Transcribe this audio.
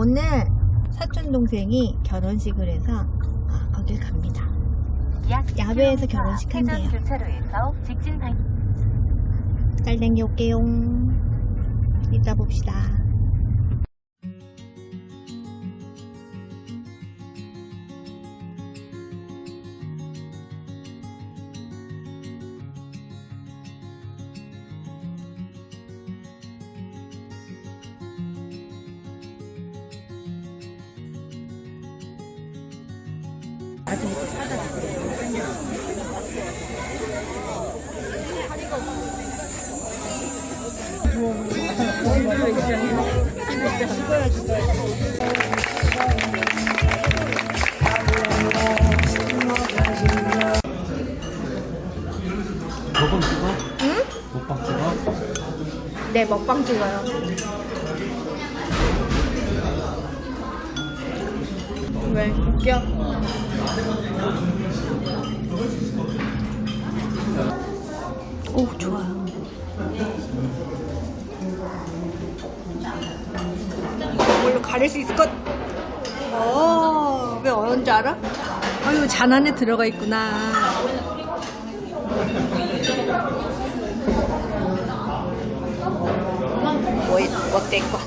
오늘 사촌 동생이 결혼식을 해서 아, 거길 갑니다. 약 야외에서 1km 결혼식 한대요. 잘 댕겨올게요. 이따 봅시다. 먹방 찍어? 응? 먹방 찍어? 네, 먹방 찍어요. 왜? 웃겨? 오, 좋아요. 이걸로 가릴 수 있을 것. 어, 왜 어려운 줄 알아? 아유, 잔 안에 들어가 있구나. 뭐, 어때, 이거?